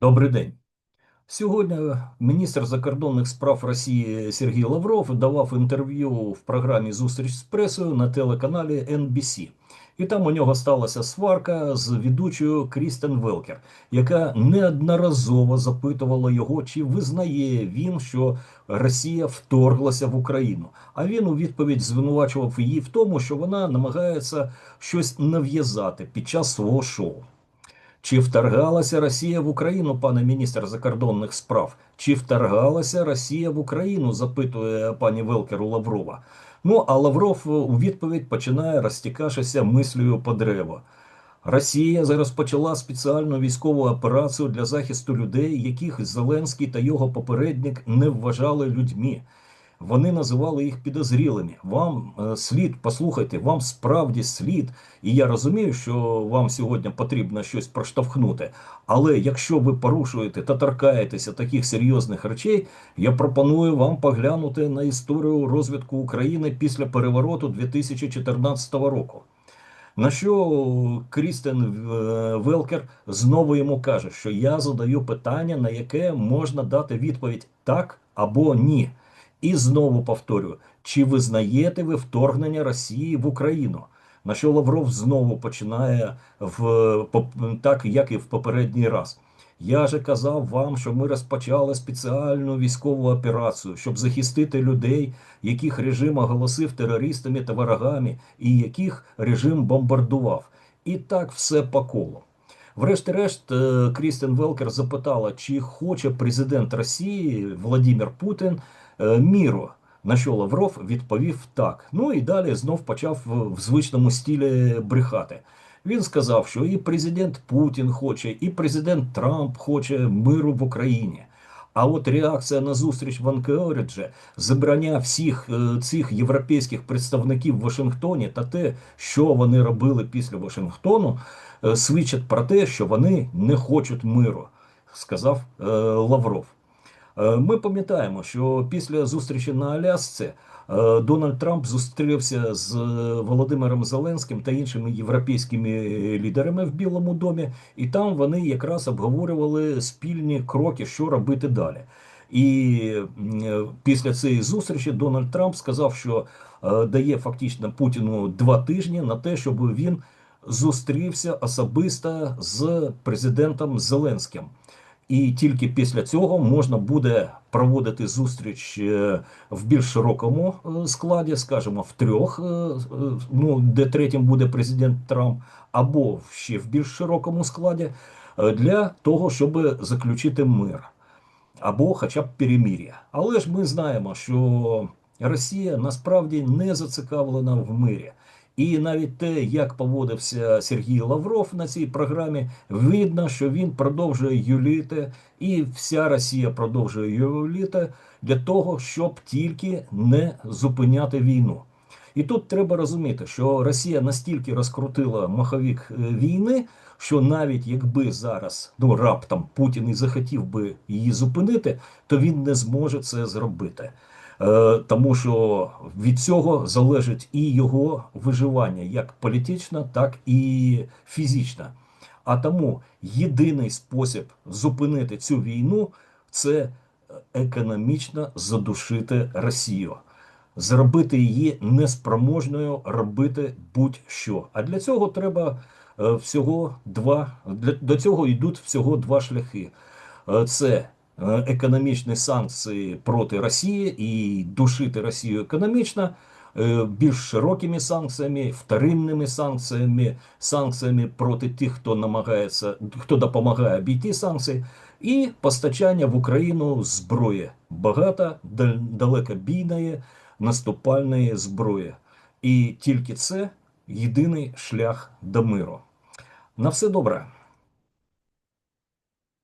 Добрий день. Сьогодні міністр закордонних справ Росії Сергій Лавров давав інтерв'ю в програмі Зустріч з пресою на телеканалі NBC. І там у нього сталася сварка з ведучою Крістен Велкер, яка неодноразово запитувала його, чи визнає він, що Росія вторглася в Україну. А він у відповідь звинувачував її в тому, що вона намагається щось нав'язати під час свого шоу. Чи вторгалася Росія в Україну, пане міністр закордонних справ? Чи вторгалася Росія в Україну? запитує пані Велкер у Лаврова. Ну а Лавров у відповідь починає розтікатися мислею по древо. Росія розпочала спеціальну військову операцію для захисту людей, яких Зеленський та його попередник не вважали людьми. Вони називали їх підозрілими. Вам е, слід, послухайте, вам справді слід. І я розумію, що вам сьогодні потрібно щось проштовхнути. Але якщо ви порушуєте та торкаєтеся таких серйозних речей, я пропоную вам поглянути на історію розвитку України після перевороту 2014 року. На що Крістен е, Велкер знову йому каже, що я задаю питання, на яке можна дати відповідь так або ні. І знову повторюю: чи визнаєте ви вторгнення Росії в Україну? На що Лавров знову починає в так, як і в попередній раз. Я же казав вам, що ми розпочали спеціальну військову операцію, щоб захистити людей, яких режим оголосив терористами та ворогами, і яких режим бомбардував. І так все по колу. Врешті-решт, е, Крістен Велкер запитала, чи хоче президент Росії Владимир Путін міру. На що Лавров відповів так. Ну і далі знов почав в звичному стілі брехати. Він сказав, що і президент Путін хоче, і президент Трамп хоче миру в Україні. А от реакція на зустріч в Анкеориджі, забрання всіх е, цих європейських представників в Вашингтоні та те, що вони робили після Вашингтону, е, свідчать про те, що вони не хочуть миру, сказав е, Лавров. Ми пам'ятаємо, що після зустрічі на Алясці Дональд Трамп зустрівся з Володимиром Зеленським та іншими європейськими лідерами в Білому домі, і там вони якраз обговорювали спільні кроки, що робити далі. І після цієї зустрічі Дональд Трамп сказав, що дає фактично Путіну два тижні на те, щоб він зустрівся особисто з президентом Зеленським. І тільки після цього можна буде проводити зустріч е, в більш широкому е, складі, скажімо, в трьох, е, ну де третім буде президент Трамп, або ще в більш широкому складі, для того, щоб заключити мир, або хоча б перемір'я. Але ж ми знаємо, що Росія насправді не зацікавлена в мирі. І навіть те, як поводився Сергій Лавров на цій програмі, видно, що він продовжує юліти, і вся Росія продовжує юліти для того, щоб тільки не зупиняти війну. І тут треба розуміти, що Росія настільки розкрутила маховік е, війни, що навіть якби зараз ну раптом Путін і захотів би її зупинити, то він не зможе це зробити. Е, тому що від цього залежить і його виживання, як політичне, так і фізичне. А тому єдиний спосіб зупинити цю війну це економічно задушити Росію, зробити її неспроможною робити будь-що. А для цього треба е, всього два для до цього йдуть всього два шляхи: е, це економічні санкції проти Росії і душити Росію економічно. Е, більш широкими санкціями, вторинними санкціями, санкціями проти тих, хто намагається, хто допомагає обійти санкції, і постачання в Україну зброї багато далекобійної наступальної зброї. І тільки це єдиний шлях до миру. На все добре.